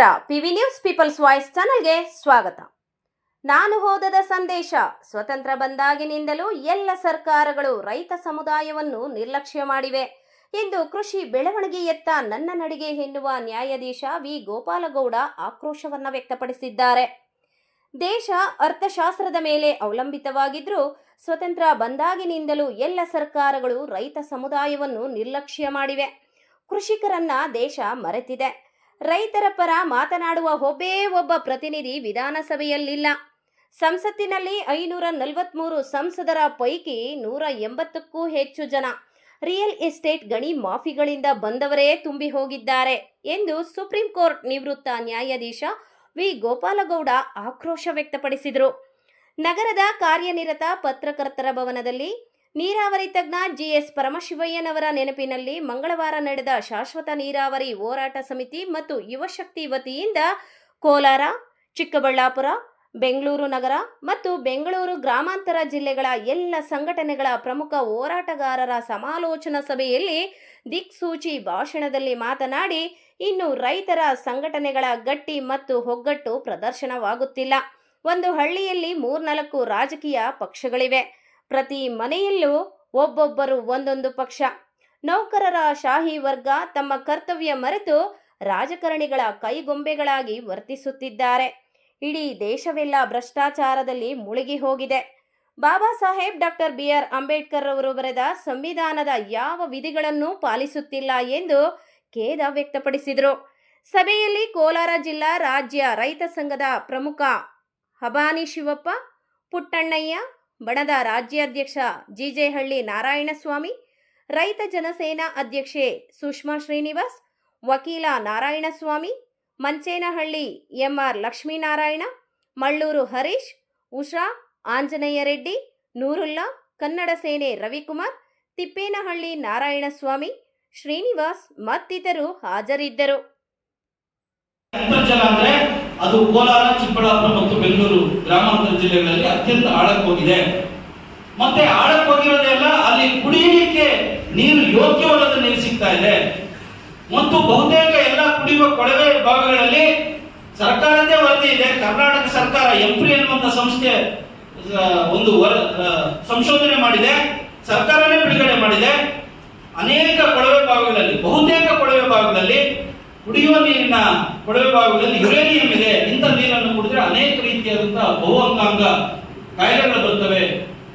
ನಮಸ್ಕಾರ. PV news people's voice ಚಾನಲ್ಗೆ ಸ್ವಾಗತ. ನಾನು ಹೋದದ ಸಂದೇಶ, ಸ್ವತಂತ್ರ ಬಂದಾಗಿನಿಂದಲೂ ಎಲ್ಲ ಸರ್ಕಾರಗಳು ರೈತ ಸಮುದಾಯವನ್ನು ನಿರ್ಲಕ್ಷ್ಯ ಮಾಡಿವೆ. ಎಂದು ಕೃಷಿ ಬೆಳವಣಿಗೆಯತ್ತ ನನ್ನ ನಡಿಗೆ ಎನ್ನುವ ನ್ಯಾಯಾಧೀಶ ವಿ. ಗೋಪಾಲಗೌಡ ಆಕ್ರೋಶವನ್ನ ವ್ಯಕ್ತಪಡಿಸಿದ್ದಾರೆ. ದೇಶ ಅರ್ಥಶಾಸ್ತ್ರದ ಮೇಲೆ ಅವಲಂಬಿತವಾಗಿದ್ದರೂ ಸ್ವತಂತ್ರ ಬಂದಾಗಿನಿಂದಲೂ ಎಲ್ಲ ಸರ್ಕಾರಗಳು ರೈತ ಸಮುದಾಯವನ್ನು ನಿರ್ಲಕ್ಷ್ಯ ಮಾಡಿವೆ. ಕೃಷಿಕರನ್ನ ದೇಶ ಮರೆತಿದೆ. ರೈತರ ಪರ ಮಾತನಾಡುವ ಒಬ್ಬೇ ಒಬ್ಬ ಪ್ರತಿನಿಧಿ ವಿಧಾನಸಭೆಯಲ್ಲಿಲ್ಲ. ಸಂಸತ್ತಿನಲ್ಲಿ ಐನೂರ ನಲವತ್ಮೂರು ಸಂಸದರ ಪೈಕಿ ನೂರ ಎಂಬತ್ತಕ್ಕೂ ಹೆಚ್ಚು ಜನ ರಿಯಲ್ ಎಸ್ಟೇಟ್ ಗಣಿ ಮಾಫಿಗಳಿಂದ ಬಂದವರೇ ತುಂಬಿ ಹೋಗಿದ್ದಾರೆ ಎಂದು ಸುಪ್ರೀಂ ಕೋರ್ಟ್ ನಿವೃತ್ತ ನ್ಯಾಯಾಧೀಶ ವಿ. ಗೋಪಾಲಗೌಡ ಆಕ್ರೋಶ ವ್ಯಕ್ತಪಡಿಸಿದರು. ನಗರದ ಕಾರ್ಯನಿರತ ಪತ್ರಕರ್ತರ ಭವನದಲ್ಲಿ ನೀರಾವರಿ ತಜ್ಞ ಜಿಎಸ್ ಪರಮಶಿವಯ್ಯನವರ ನೆನಪಿನಲ್ಲಿ ಮಂಗಳವಾರ ನಡೆದ ಶಾಶ್ವತ ನೀರಾವರಿ ಹೋರಾಟ ಸಮಿತಿ ಮತ್ತು ಯುವಶಕ್ತಿ ವತಿಯಿಂದ ಕೋಲಾರ, ಚಿಕ್ಕಬಳ್ಳಾಪುರ, ಬೆಂಗಳೂರು ನಗರ ಮತ್ತು ಬೆಂಗಳೂರು ಗ್ರಾಮಾಂತರ ಜಿಲ್ಲೆಗಳ ಎಲ್ಲ ಸಂಘಟನೆಗಳ ಪ್ರಮುಖ ಹೋರಾಟಗಾರರ ಸಮಾಲೋಚನಾ ಸಭೆಯಲ್ಲಿ ದಿಕ್ಸೂಚಿ ಭಾಷಣದಲ್ಲಿ ಮಾತನಾಡಿ, ಇನ್ನು ರೈತರ ಸಂಘಟನೆಗಳ ಗಟ್ಟಿ ಮತ್ತು ಒಗ್ಗಟ್ಟು ಪ್ರದರ್ಶನವಾಗುತ್ತಿಲ್ಲ. ಒಂದು ಹಳ್ಳಿಯಲ್ಲಿ ಮೂರ್ನಾಲ್ಕು ರಾಜಕೀಯ ಪಕ್ಷಗಳಿವೆ. ಪ್ರತಿ ಮನೆಯಲ್ಲೂ ಒಬ್ಬೊಬ್ಬರು ಒಂದೊಂದು ಪಕ್ಷ. ನೌಕರರ ಶಾಹಿ ವರ್ಗ ತಮ್ಮ ಕರ್ತವ್ಯ ಮರೆತು ರಾಜಕಾರಣಿಗಳ ಕೈಗೊಂಬೆಗಳಾಗಿ ವರ್ತಿಸುತ್ತಿದ್ದಾರೆ. ಇಡೀ ದೇಶವೆಲ್ಲ ಭ್ರಷ್ಟಾಚಾರದಲ್ಲಿ ಮುಳುಗಿ ಹೋಗಿದೆ. Baba Saheb doctor B R Ambedkar ಅವರು ಬರೆದ ಸಂವಿಧಾನದ ಯಾವ ವಿಧಿಗಳನ್ನು ಪಾಲಿಸುತ್ತಿಲ್ಲ ಎಂದು ಖೇದ ವ್ಯಕ್ತಪಡಿಸಿದರು. ಸಭೆಯಲ್ಲಿ ಕೋಲಾರ ಜಿಲ್ಲಾ ರಾಜ್ಯ ರೈತ ಸಂಘದ ಪ್ರಮುಖ ಹಬಾನಿ ಶಿವಪ್ಪ, ಪುಟ್ಟಣ್ಣಯ್ಯ ಬಣದ ರಾಜ್ಯಾಧ್ಯಕ್ಷ ಜಿಜೆಹಳ್ಳಿ ನಾರಾಯಣಸ್ವಾಮಿ, ರೈತ ಜನಸೇನಾ ಅಧ್ಯಕ್ಷೆ ಸುಷ್ಮಾ ಶ್ರೀನಿವಾಸ್, ವಕೀಲ ನಾರಾಯಣಸ್ವಾಮಿ, ಮಂಚೇನಹಳ್ಳಿ ಎಂಆರ್ ಲಕ್ಷ್ಮೀನಾರಾಯಣ, ಮಳ್ಳೂರು ಹರೀಶ್, ಉಷಾ ಆಂಜನೇಯ ರೆಡ್ಡಿ ನೂರುಲ್ಲಾ, ಕನ್ನಡ ಸೇನೆ ರವಿಕುಮಾರ್, ತಿಪ್ಪೇನಹಳ್ಳಿ ನಾರಾಯಣಸ್ವಾಮಿ, ಶ್ರೀನಿವಾಸ್ ಮತ್ತಿತರರು ಹಾಜರಿದ್ದರು. ಅಂತರ್ಜಲ ಅಂದ್ರೆ ಅದು ಕೋಲಾರ, ಚಿಕ್ಕಬಳ್ಳಾಪುರ ಮತ್ತು ಬೆಂಗಳೂರು ಗ್ರಾಮಾಂತರ ಜಿಲ್ಲೆಗಳಲ್ಲಿ ಅತ್ಯಂತ ಆಳಕ್ಕೆ ಹೋಗಿದೆ. ಮತ್ತೆ ಆಳಕ್ಕೆ ಹೋಗಿರೋದೆಲ್ಲ ಅಲ್ಲಿ ಕುಡಿಯಲಿಕ್ಕೆ ನೀರು ಯೋಗ್ಯವಲ್ಲದ ನೀರು ಸಿಗ್ತಾ ಇದೆ. ಮತ್ತು ಬಹುತೇಕ ಎಲ್ಲ ಕುಡಿಯುವ ಕೊಳವೆ ಭಾಗಗಳಲ್ಲಿ ಸರ್ಕಾರದೇ ವರದಿ ಇದೆ. ಕರ್ನಾಟಕ ಸರ್ಕಾರ ಎಂಪ್ರಿ ಎನ್ನುವಂತ ಸಂಸ್ಥೆ ಒಂದು ಸಂಶೋಧನೆ ಮಾಡಿದೆ. ಸರ್ಕಾರನೇ ಬಿಡುಗಡೆ ಮಾಡಿದೆ. ಅನೇಕ ಕೊಳವೆ ಭಾಗಗಳಲ್ಲಿ, ಬಹುತೇಕ ಕೊಳವೆ ಭಾಗದಲ್ಲಿ ಕುಡಿಯುವ ನೀರಿನ ಕೊಳವೆ ಭಾಗದಲ್ಲಿ ಯುರೇನಿಯಂ ಇದೆ. ಇಂಥ ನೀರನ್ನು ಕುಡಿದ್ರೆ ಅನೇಕ ರೀತಿಯಾದಂತಹ ಬಹು ಅಂಗಾಂಗ ಕಾಯಿಲೆಗಳು ಬರ್ತವೆ,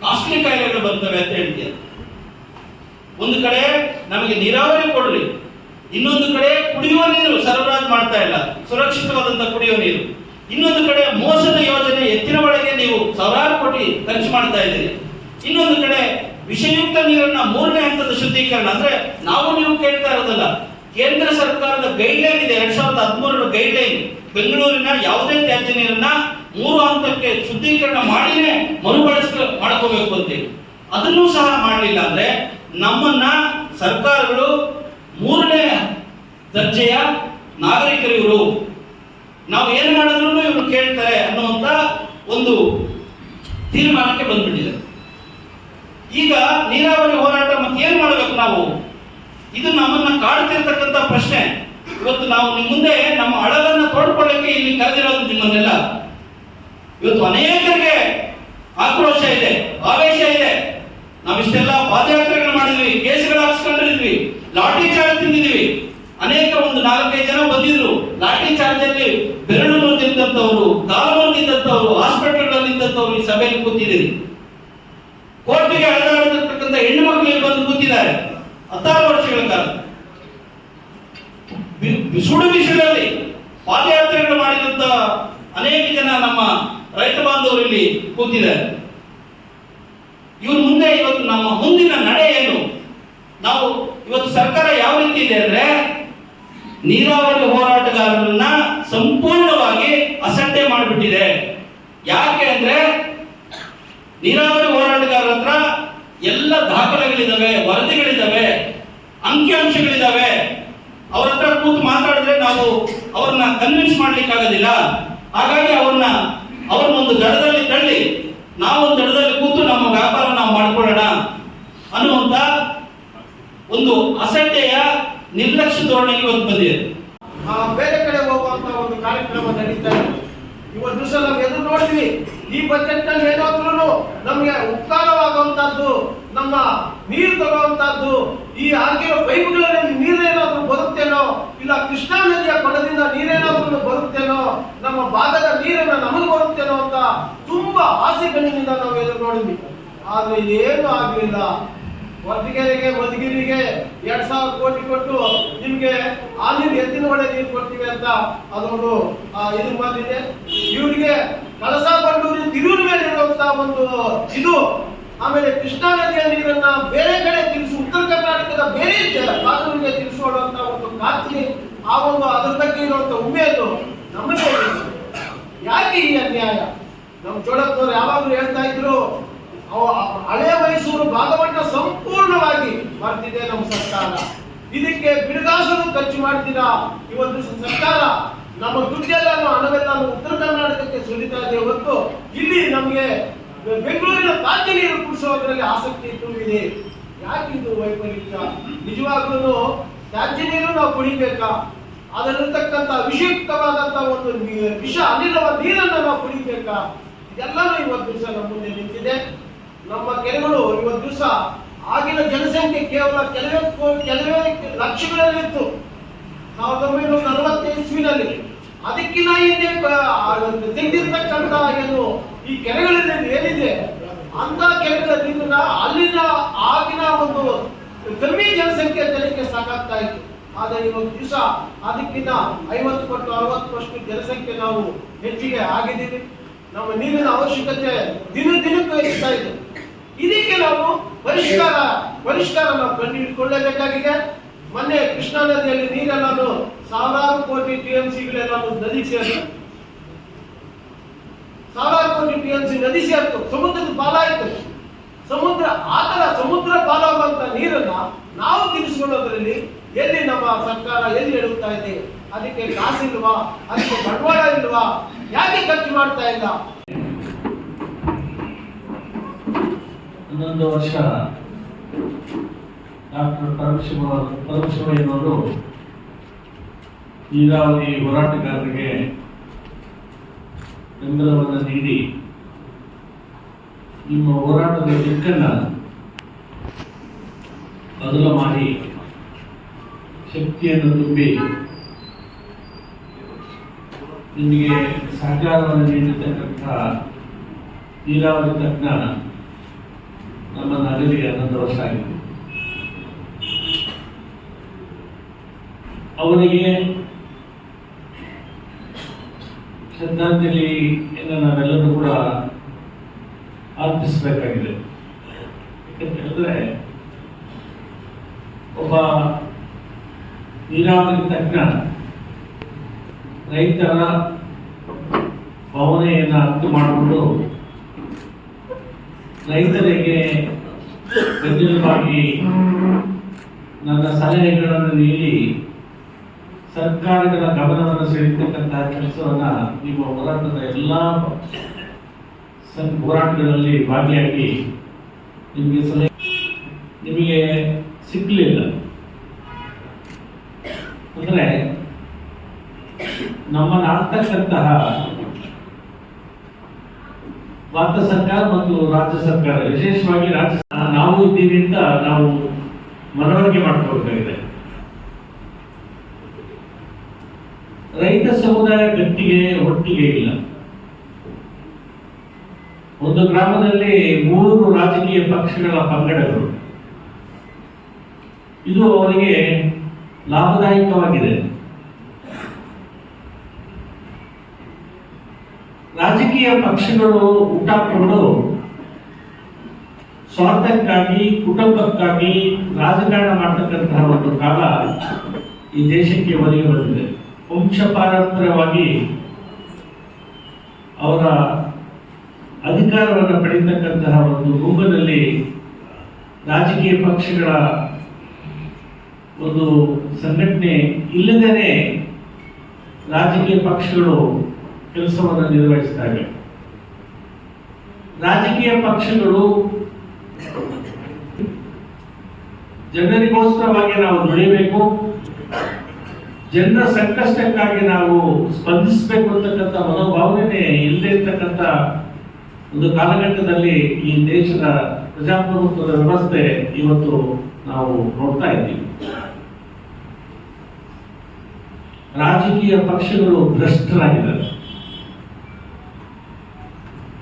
ಕಾಸ್ಟ್ಲಿ ಕಾಯಿಲೆಗಳು ಬರ್ತವೆ ಅಂತ ಹೇಳ್ತೀಯ. ಒಂದು ಕಡೆ ನಮಗೆ ನೀರಾವರಿ ಕೊಡ್ರಿ ಇನ್ನೊಂದು ಕಡೆ ಕುಡಿಯುವ ನೀರು ಸರಬರಾಜು ಮಾಡ್ತಾ ಇಲ್ಲ ಸುರಕ್ಷಿತವಾದಂತಹ ಕುಡಿಯುವ ನೀರು. ಇನ್ನೊಂದು ಕಡೆ ಮೋಸದ ಯೋಜನೆ ಎತ್ತಿನ ಒಳಗೆ ನೀವು ಸಾವಿರಾರು ಕೋಟಿ ಖರ್ಚು ಮಾಡ್ತಾ ಇದ್ದೀರಿ. ಇನ್ನೊಂದು ಕಡೆ ವಿಷಯುಕ್ತ ನೀರನ್ನ ಮೂರನೇ ಹಂತದ ಶುದ್ಧೀಕರಣ, ಅಂದ್ರೆ ನಾವು ನೀವು ಕೇಳ್ತಾ ಇರೋದಲ್ಲ ಕೇಂದ್ರ ಸರ್ಕಾರದ ಗೈಡ್ ಲೈನ್ ಇದೆ, ಎರಡ್ ಸಾವಿರದ ಹದಿಮೂರರ ಗೈಡ್ಲೈನ್ ಬೆಂಗಳೂರಿನ ಯಾವುದೇ ತ್ಯಾಜ್ಯ ನೀರನ್ನ ಮೂರು ಹಂತಕ್ಕೆ ಶುದ್ಧೀಕರಣ ಮಾಡಿನೇ ಮರುಬಳಸ್ಕ ಮಾಡ್ಕೋಬೇಕು ಅಂತೇಳಿ. ಅದನ್ನು ಸಹ ಮಾಡಲಿಲ್ಲ ಅಂದ್ರೆ ನಮ್ಮನ್ನ ಸರ್ಕಾರಗಳು ಮೂರನೇ ದರ್ಜೆಯ ನಾಗರಿಕರು ಇವರು ನಾವು ಏನು ಮಾಡಿದ್ರು ಇವರು ಕೇಳ್ತಾರೆ ಅನ್ನುವಂತ ಒಂದು ತೀರ್ಮಾನಕ್ಕೆ ಬಂದ್ಬಿಟ್ಟಿದೆ ಈಗ ನೀರಾವರಿ ಹೋರಾಟ ಮತ್ತೆ ಏನ್ ಇದು ನಮ್ಮನ್ನ ಕಾಡ್ತಿರ್ತಕ್ಕಂಥ ಪ್ರಶ್ನೆ. ಇವತ್ತು ನಾವು ನಿಮ್ಮ ಮುಂದೆ ನಮ್ಮ ಅಳಲನ್ನ ತೋಡ್ಕೊಳ್ಳಕ್ಕೆ ಇಲ್ಲಿ ಕರೆದಿರೋದು ನಿಮ್ಮನ್ನೆಲ್ಲ. ಇವತ್ತು ಅನೇಕರಿಗೆ ಆಕ್ರೋಶ ಇದೆ, ಆವೇಶ ಇದೆ. ನಾವಿಷ್ಟೆಲ್ಲ ಪಾದಯಾತ್ರೆಗಳು ಮಾಡಿದ್ವಿ, ಕೇಸುಗಳು ಹಾಕ್ಸ್ಕೊಂಡಿದ್ವಿ, ಲಾಠಿ ಚಾರ್ಜ್ ತಿಂದಿದ್ವಿ. ಅನೇಕ ಒಂದು ನಾಲ್ಕೈದು ಜನ ಬಂದಿದ್ರು. ಲಾಠಿ ಚಾರ್ಜ್ ಅಲ್ಲಿ ಬೆರಳು ಮುರಿದಿದ್ದಂಥವ್ರು ಕಾಲು ಮುರಿದಿದ್ದಂಥವ್ರು ಹಾಸ್ಪಿಟಲ್ಗಳಲ್ಲಿ ಈ ಸಭೆಯಲ್ಲಿ ಕೂತಿದ್ದೀರಿ. ಕೋರ್ಟಿಗೆ ಅಲೆದಾಡಿರ್ತಕ್ಕಂಥ ಹೆಣ್ಣು ಮಕ್ಕಳಿಗೆ ಬಂದು ಕೂತಿದ್ದಾರೆ. ಹತ್ತಾರು ವರ್ಷಗಳ ಕಾಲ. ಸುಡು ಬಿಸಿಲಲ್ಲಿ ಪಾದಯಾತ್ರೆಗಳು ಮಾಡಿದಂತ ಅನೇಕ ಜನ ನಮ್ಮ ರೈತ ಬಾಂಧವರು ಇಲ್ಲಿ ಕೂತಿದ್ದಾರೆ. ಇವ್ರ ಮುಂದೆ ಇವತ್ತು ನಮ್ಮ ಮುಂದಿನ ನಡೆ ಏನು? ನಾವು ಇವತ್ತು ಸರ್ಕಾರ ಯಾವ ರೀತಿ ಇದೆ ಅಂದ್ರೆ ನೀರಾವರಿ ಹೋರಾಟಗಾರರನ್ನ ಸಂಪೂರ್ಣವಾಗಿ ಅಸಡ್ಡೆ ಮಾಡಿಬಿಟ್ಟಿದೆ. ಯಾಕೆ ಅಂದ್ರೆ ನೀರಾವರಿ ದಾಖಲೆಗಳಿದ್ದಾವೆ ವರದಿಗಳಿದ್ದಾವೆ ಅಂಕಿಅಂಶಗಳಿದ್ದಾವೆ ಅವ್ರ ಹತ್ರ ಕೂತು ಮಾತಾಡಿದ್ರೆ ನಾವು ಅವ್ರನ್ನ ಕನ್ವಿನ್ಸ್ ಮಾಡ್ಲಿಕ್ಕಾಗೋದಿಲ್ಲ. ಹಾಗಾಗಿ ಅವ್ರನ್ನ ಅವ್ರನ್ನ ಒಂದು ದಡದಲ್ಲಿ ತಳ್ಳಿ ನಾವು ದಡದಲ್ಲಿ ಕೂತು ನಮ್ಮ ವ್ಯಾಪಾರ ನಾವು ಮಾಡ್ಕೊಳ್ಳೋಣ ಅನ್ನುವಂತ ಒಂದು ಅಸಡ್ಡೆಯ, ನಿರ್ಲಕ್ಷ್ಯ ಧೋರಣೆಗೆ ಒಂದು ಬಂದಿದೆ. ಬೇರೆ ಕಡೆ ಹೋಗುವಂತ ಒಂದು ಕಾರ್ಯಕ್ರಮ ನಡೀತಾ ಇವತ್ತು ದಿವಸ ನಾವು ಎದುರು ನೋಡ್ತೀವಿ. ಈ ಬಜೆಟ್ನಲ್ಲಿ ಏನಾದ್ರೂ ನಮಗೆ ಉಪಕಾರವಾಗುವಂತದ್ದು ನಮ್ಮ ನೀರು ತರುವಂತದ್ದು ಈ ಹಾಕಿರೋ ಪೈಪ್ಗಳಲ್ಲಿ ನೀರೇನಾದ್ರೂ ಬರುತ್ತೇನೋ, ಇಲ್ಲ ಕೃಷ್ಣಾ ನದಿಯ ಕೊಳದಿಂದ ನೀರೇನಾದ್ರೂ ಬರುತ್ತೇನೋ, ನಮ್ಮ ಭಾಗದ ನೀರನ್ನ ನಮಗೆ ಬರುತ್ತೇನೋ ಅಂತ ತುಂಬಾ ಆಸೆಗಳಿಂದ ನಾವು ಎದುರು ನೋಡಿದ್ವಿ ಆದ್ರೆ ಏನು ಆಗ್ಲಿಲ್ಲ. ಹೊರಗೆರೆಗೆ ಮಧುಗಿರಿಗೆ ಎರಡ್ ಸಾವಿರ ಕೋಟಿ ಕೊಟ್ಟು ನಿಮ್ಗೆ ಆ ನೀರು ಎತ್ತಿನ ಒಳ್ಳೆ ನೀರು ಕೊಡ್ತೀವಿ ಅಂತ ಅದೊಂದು ಇದು ಬಂದಿದೆ. ಇವರಿಗೆ ಕಳಸಾ ಬಂಡೂರಿ ತಿರುವಿನ ಮೇಲೆ ಇರುವಂತಹ ಒಂದು ಇದು ಆಮೇಲೆ ಕೃಷ್ಣಾ ನದಿಯ ನೀರನ್ನ ಬೇರೆ ಕಡೆ ತಿಳಿಸಿ ಉತ್ತರ ಕರ್ನಾಟಕದ ಬೇರೆ ಭಾಗಗಳಿಗೆ ತಿಳಿಸುವಂತ ಒಂದು ಖಾತ್ರಿ ಆ ಒಂದು ಅದ್ರ ಬಗ್ಗೆ ಇರುವಂತ ಉಮೇದು ನಮಗೆ ಯಾಕೆ ಈ ಅನ್ಯಾಯ? ನಮ್ಮ ಚೋಳಪ್ಪನವ್ರು ಯಾವಾಗಲೂ ಹೇಳ್ತಾ ಇದ್ರು ಹಳೆ ಮೈಸೂರು ಭಾಗವನ್ನ ಸಂಪೂರ್ಣವಾಗಿ ಮಾಡ್ತಿದೆ ನಮ್ಮ ಸರ್ಕಾರ. ಇದಕ್ಕೆ ಬಿಡುಗಾಸನ್ನು ಖರ್ಚು ಮಾಡ್ತೀರಾ? ಇವತ್ತು ಸರ್ಕಾರ ನಮ್ಮ ದುಡ್ಡೆಲ್ಲನೂ ಹಣವೆಲ್ಲ ಉತ್ತರ ಕರ್ನಾಟಕಕ್ಕೆ ಸುರಿತಾ ಇದೆ ಹೊತ್ತು ಇಲ್ಲಿ ನಮಗೆ ಬೆಂಗಳೂರಿನ ತಾಜ್ಯ ನೀರು ಕುಡಿಸೋದ್ರಲ್ಲಿ ಆಸಕ್ತಿ ತುಂಬಿದೆ. ಯಾಕೆ ವೈಪರೀತ್ಯ ನಿಜವಾಗ್ಲೂ ತ್ಯಾಜ್ಯ ನೀರು ನಾವು ಕುಡಿಬೇಕಾ? ಅದರಲ್ಲಿರ್ತಕ್ಕಂಥ ವಿಷಯುಕ್ತವಾದಂತ ಒಂದು ವಿಷ, ಅನಿಲವ ನೀರನ್ನು ನಾವು ಕುಡಿಬೇಕಾ? ಇದೆಲ್ಲನೂ ಇವತ್ತು ದಿವಸ ನಮ್ಮ ಮುಂದೆ ನಿಂತಿದೆ. ನಮ್ಮ ಕೆರೆಗಳು ಇವತ್ತು ದಿವಸ ಆಗಿನ ಜನಸಂಖ್ಯೆ ಕೇವಲ ಕೆಲವೇ ಕೆಲವೇ ಲಕ್ಷಗಳಲ್ಲಿತ್ತು. ಸಾವಿರದ ಒಂಬೈನೂರ ನಲವತ್ತೈದು ಇಸ್ವಿನಲ್ಲಿ. ಅದಕ್ಕಿಂತ ಹಿಂದೆ ತೆಗೆದಿರ್ತಕ್ಕಂಥ ಏನು ಈ ಕೆರೆಗಳಲ್ಲಿ ಏನಿದೆ? ಅಂತ ಕೆರೆಗಳ ನೀರನ್ನ ಅಲ್ಲಿನ ಆಗಿನ ಒಂದು ಕಡಿಮೆ ಜನಸಂಖ್ಯೆ ತಲೆಗೆ ಸಾಕಾಗ್ತಾ ಇತ್ತು. ಆದರೆ ಇವತ್ತು ದಿವಸ ಅದಕ್ಕಿಂತ ಐವತ್ತು ಪಟ್ಟು ಅರವತ್ತು ಪಟ್ಟು ಜನಸಂಖ್ಯೆ ನಾವು ಹೆಚ್ಚಿಗೆ ಆಗಿದ್ದೀವಿ. ನಮ್ಮ ನೀರಿನ ಅವಶ್ಯಕತೆ ದಿನ ದಿನಕ್ಕೂ ಹೆಚ್ಚುತ್ತಾ ಇದೆ. ಇದಕ್ಕೆ ನಾವು ಪರಿಷ್ಕಾರ ಪರಿಷ್ಕಾರ ನಾವು ಕಂಡುಹಿಡ್ಕೊಳ್ಳಬೇಕಾಗಿದೆ ಮೊನ್ನೆ ಕೃಷ್ಣಾ ನದಿಯಲ್ಲಿ ನೀರೆಲ್ಲಾನು ಸಾವಿರಾರು ಕೋಟಿ ಟಿ ಎಂ ಸಿಗಳೆಲ್ಲಾನು ನದಿ ಸೇರಿತು ಸಾವಿರಾರು ಕೋಟಿ ಟಿ ಎಂ ಸಿ ನದಿ ಸೇರ್ತು, ಸಮುದ್ರದ ಪಾಲಾಯಿತು ಸಮುದ್ರ ಆತರ ತರ ಸಮುದ್ರ ಪಾಲಾಗುವಂತ ನೀರನ್ನ ನಾವು ತಿನ್ನಿಸ್ಕೊಳ್ಳೋದ್ರಲ್ಲಿ ಎಲ್ಲಿ ನಮ್ಮ ಸರ್ಕಾರ ಎಲ್ಲಿ ಎಡುತ್ತಾ ಇದೆ? ಅದಕ್ಕೆ ಕಾಸಿಲ್ವಾ ಅದಕ್ಕೆ ಬಂಡವಾಳ ಇಲ್ವಾ? ಯಾಕೆ ಖರ್ಚು ಮಾಡ್ತಾ ಇಲ್ಲ? ಇನ್ನೊಂದು ವರ್ಷ ಡಾಕ್ಟರ್ ಪರಮಶಿವ ಪರಮಶಿವಯ್ಯನವರು ನೀರಾವರಿ ಹೋರಾಟಗಾರರಿಗೆ ಬೆಂಬಲವನ್ನು ನೀಡಿ ನಿಮ್ಮ ಹೋರಾಟದ ದಿಕ್ಕನ್ನು ಬದಲು ಮಾಡಿ ಶಕ್ತಿಯನ್ನು ತುಂಬಿ ನಿಮಗೆ ಸಹಕಾರವನ್ನು ನೀಡಿರ್ತಕ್ಕಂಥ ನೀರಾವರಿ ತಜ್ಞ ನಮ್ಮ ನಗರಿ ಹನ್ನೊಂದು ವರ್ಷ ಆಗಿದೆ. ಅವರಿಗೆ ಶ್ರದ್ಧಾಂಜಲಿಯನ್ನು ನಾವೆಲ್ಲರೂ ಕೂಡ ಅರ್ಪಿಸಬೇಕಾಗಿದೆ ಯಾಕಂತ ಹೇಳಿದ್ರೆ, ಒಬ್ಬ ನೀರಾವರಿ ತಜ್ಞ ರೈತರ ಭಾವನೆಯನ್ನು ಅರ್ಥ ಮಾಡಿಕೊಂಡು ರೈತರಿಗೆ ಬೆನ್ನೆಲುಬಾಗಿ ನನ್ನ ಸಲಹೆಗಳನ್ನು ನೀಡಿ ಸರ್ಕಾರಗಳ ಗಮನವನ್ನು ಸೆಳೆಯತಕ್ಕಂತಹ ಕೆಲಸವನ್ನ ನಿಮ್ಮ ಹೋರಾಟದ ಎಲ್ಲ ಹೋರಾಟಗಳಲ್ಲಿ ಭಾಗಿಯಾಗಿ ನಿಮಗೆ ಸಲಹೆ ನಿಮಗೆ ಸಿಕ್ಕಲಿಲ್ಲ ಅಂದರೆ ನಮ್ಮನ್ನು ಆಗ್ತಕ್ಕಂತಹ ಭಾರತ ಸರ್ಕಾರ ಮತ್ತು ರಾಜ್ಯ ಸರ್ಕಾರ, ವಿಶೇಷವಾಗಿ ರಾಜ್ಯ ನಾವು ಇದ್ದೀವಿ ಅಂತ ನಾವು ಮನವರಿಕೆ ಮಾಡ್ಕೋಬೇಕಾಗಿದೆ ರೈತ ಸಮುದಾಯ ಗಟ್ಟಿಗೆ ಒಟ್ಟಿಗೆ ಇಲ್ಲ. ಒಂದು ಗ್ರಾಮದಲ್ಲಿ ಮೂರು ರಾಜಕೀಯ ಪಕ್ಷಗಳ ಪಂಗಡಗಳು. ಇದು ಅವರಿಗೆ ಲಾಭದಾಯಕವಾಗಿದೆ. ರಾಜಕೀಯ ಪಕ್ಷಗಳು ಊಟ ಸ್ವಾರ್ಥಕ್ಕಾಗಿ, ಕುಟುಂಬಕ್ಕಾಗಿ ರಾಜಕಾರಣ ಮಾಡ್ತಕ್ಕಂತಹ ಒಂದು ಕಾಲ ಈ ದೇಶಕ್ಕೆ ಒದಗಿ ಬಂದಿದೆ. ವಂಶ ಪಾರಂಪರ್ಯವಾಗಿ ಅವರ ಅಧಿಕಾರವನ್ನು ಪಡೆಯತಕ್ಕಂತಹ ಒಂದು ರೂಪದಲ್ಲಿ ರಾಜಕೀಯ ಪಕ್ಷಗಳ ಒಂದು ಸಂಘಟನೆ ಇಲ್ಲದೇನೆ ರಾಜಕೀಯ ಪಕ್ಷಗಳು ಕೆಲಸವನ್ನು ನಿರ್ವಹಿಸ್ತವೆ ರಾಜಕೀಯ ಪಕ್ಷಗಳು ಜನರಿಗೋಸ್ಕರವಾಗಿ ನಾವು ದುಡಿಬೇಕು. ಜನರ ಸಂಕಷ್ಟಕ್ಕಾಗಿ ನಾವು ಸ್ಪಂದಿಸಬೇಕು ಅಂತಕ್ಕಂಥ ಮನೋಭಾವನೆ ಇಲ್ಲದೆ ಇರ್ತಕ್ಕಂಥ ಒಂದು ಕಾಲಘಟ್ಟದಲ್ಲಿ ಈ ದೇಶದ ಪ್ರಜಾಪ್ರಭುತ್ವದ ವ್ಯವಸ್ಥೆ ಇವತ್ತು ನಾವು ನೋಡ್ತಾ ಇದ್ದೀವಿ. ರಾಜಕೀಯ ಪಕ್ಷಗಳು ಭ್ರಷ್ಟರಾಗಿದ್ದಾರೆ.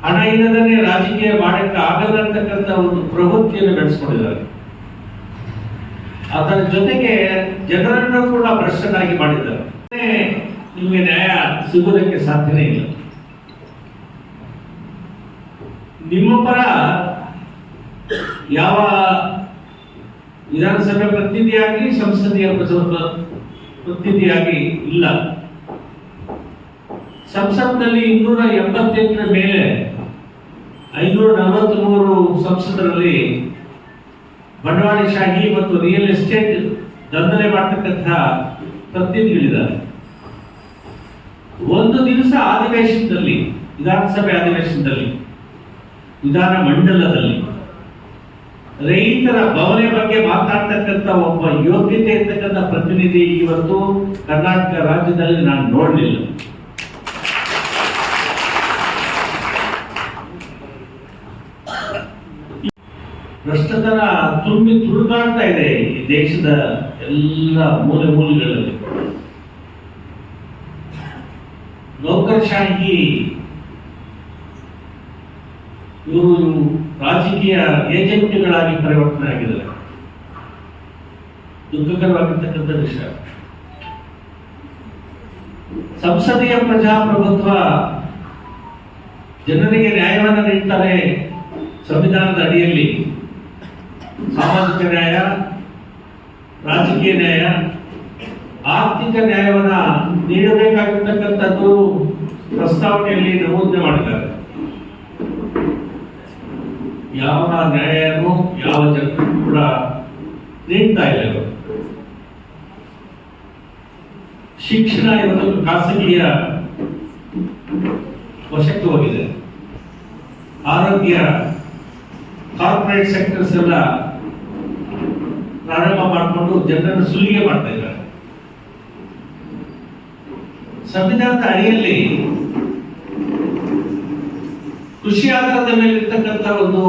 ಹಣ ಇಲ್ಲದೇ ರಾಜಕೀಯ ಮಾಡಕ್ಕೆ ಆಗಲ್ಲ ಅಂತಕ್ಕಂಥ ಒಂದು ಪ್ರವೃತ್ತಿಯನ್ನು ಬೆಳೆಸ್ಕೊಂಡಿದ್ದಾರೆ ಅದರ ಜೊತೆಗೆ ಜನರನ್ನು ಕೂಡ ಭ್ರಷ್ಟನಾಗಿ ಮಾಡಿದ್ದಾರೆ. ನಿಮಗೆ ನ್ಯಾಯ ಸಿಗೋದಕ್ಕೆ ಸಾಧ್ಯನೇ ಇಲ್ಲ. ನಿಮ್ಮ ಪರ ಯಾವ ವಿಧಾನಸಭೆ ಪ್ರತಿನಿಧಿಯಾಗಿ ಸಂಸದೀಯ ಪ್ರತಿನಿಧಿ- ಪ್ರತಿನಿಧಿಯಾಗಿ ಇಲ್ಲ. ಸಂಸತ್ನಲ್ಲಿ ಇನ್ನೂರ ಎಂಬತ್ತೆಂಟರ ಮೇಲೆ ಐನೂರ ನಲವತ್ಮೂರು ಸಂಸದರಲ್ಲಿ ಬಂಡವಾಳಶಾಹಿ ಮತ್ತು ರಿಯಲ್ ಎಸ್ಟೇಟ್ ದಂಧನೆ ಮಾಡ್ತಕ್ಕಂತಹ ಪ್ರತಿನಿಧಿಗಳಿದ್ದಾರೆ. ಒಂದು ದಿವಸ ಅಧಿವೇಶನದಲ್ಲಿ ವಿಧಾನಸಭೆ ಅಧಿವೇಶನದಲ್ಲಿ ವಿಧಾನ ಮಂಡಲದಲ್ಲಿ ರೈತರ ಭವನೆ ಬಗ್ಗೆ ಮಾತಾಡ್ತಕ್ಕಂಥ ಒಬ್ಬ ಯೋಗ್ಯತೆ ಇರ್ತಕ್ಕಂಥ ಪ್ರತಿನಿಧಿ ಇವತ್ತು ಕರ್ನಾಟಕ ರಾಜ್ಯದಲ್ಲಿ ನಾನು ನೋಡಲಿಲ್ಲ. ಭ್ರಷ್ಟತನ ತುಂಬಿ ತುಳುಕಾಡ್ತಾ ಇದೆ ಈ ದೇಶದ ಎಲ್ಲ ಮೂಲೆ ಮೂಲೆಗಳಲ್ಲಿ. ನೌಕರಶಾಹಿ ಇವರು ರಾಜಕೀಯ ಏಜೆಂಟ್ಗಳಾಗಿ ಪರಿವರ್ತನೆ ಆಗಿದ್ದಾರೆ. ದುಃಖಕರವಾಗಿರ್ತಕ್ಕಂಥ ವಿಷಯ. ಸಂಸದೀಯ ಪ್ರಜಾಪ್ರಭುತ್ವ ಜನರಿಗೆ ನ್ಯಾಯವನ್ನು ನೀಡ್ತಾರೆ ಸಂವಿಧಾನದ ಅಡಿಯಲ್ಲಿ. ಸಾಮಾಜಿಕ ನ್ಯಾಯ, ರಾಜಕೀಯ ನ್ಯಾಯ, ಆರ್ಥಿಕ ನ್ಯಾಯವನ್ನ ನೀಡಬೇಕಾಗಿರ್ತಕ್ಕಂಥದ್ದು ಪ್ರಸ್ತಾವನೆಯಲ್ಲಿ ನಮೂದನೆ ಮಾಡಿದ್ದಾರೆ ಯಾವ ನ್ಯಾಯನೂ ಯಾವ ಜನರು ಕೂಡ ನೀಡ್ತಾ ಇಲ್ಲ. ಶಿಕ್ಷಣ ಇವತ್ತು ಖಾಸಗಿಯ ವಶಕ್ಕೆ ಹೋಗಿದೆ ಆರೋಗ್ಯ, ಕಾರ್ಪೊರೇಟ್ ಸೆಕ್ಟರ್ಸ್ ಎಲ್ಲ ಪ್ರಾರಂಭ ಮಾಡಿಕೊಂಡು ಜನರನ್ನು ಸುಲಿಗೆ ಮಾಡ್ತಾ ಇದ್ದಾರೆ. ಸಂವಿಧಾನದ ಅಡಿಯಲ್ಲಿ ಕೃಷಿ ಆಧಾರದ ಮೇಲೆ ಇರ್ತಕ್ಕಂಥ ಒಂದು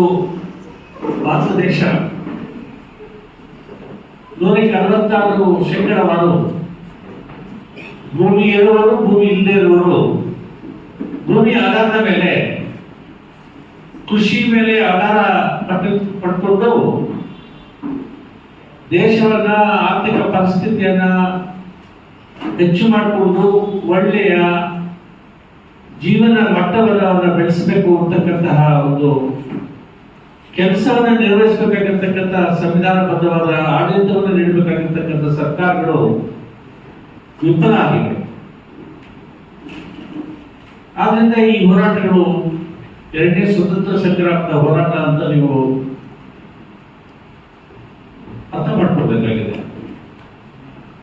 ಭಾರತ ದೇಶ ನೂರಕ್ಕೆ ಅರವತ್ತಾರು ಶೇಕಡವಾರು ಭೂಮಿ ಇರುವವರು, ಭೂಮಿ ಇಲ್ಲದೆ ಇರುವವರು, ಭೂಮಿ ಆಧಾರದ ಮೇಲೆ ಕೃಷಿ ಮೇಲೆ ಆಧಾರ ಪಟ್ಟು ಪಡ್ಕೊಂಡು ದೇಶವನ್ನ ಆರ್ಥಿಕ ಪರಿಸ್ಥಿತಿಯನ್ನ ಹೆಚ್ಚು ಮಾಡಿಕೊಂಡು ಒಳ್ಳೆಯ ಜೀವನ ಮಟ್ಟವನ್ನು ಅವನ್ನ ಬೆಳೆಸಬೇಕು ಅಂತಕ್ಕಂತಹ ಒಂದು ಕೆಲಸವನ್ನ ನಿರ್ವಹಿಸಬೇಕಾಗಿರ್ತಕ್ಕಂಥ ಸಂವಿಧಾನಬದ್ಧವಾದ ಆಡಳಿತವನ್ನು ನೀಡಬೇಕಾಗಿರ್ತಕ್ಕಂಥ ಸರ್ಕಾರಗಳು ವಿಫಲ ಆಗಿವೆ. ಆದ್ರಿಂದ ಈ ಹೋರಾಟಗಳು ಎರಡನೇ ಸ್ವತಂತ್ರ ಸಂಗ್ರಾಮದ ಹೋರಾಟ ಅಂತ ನೀವು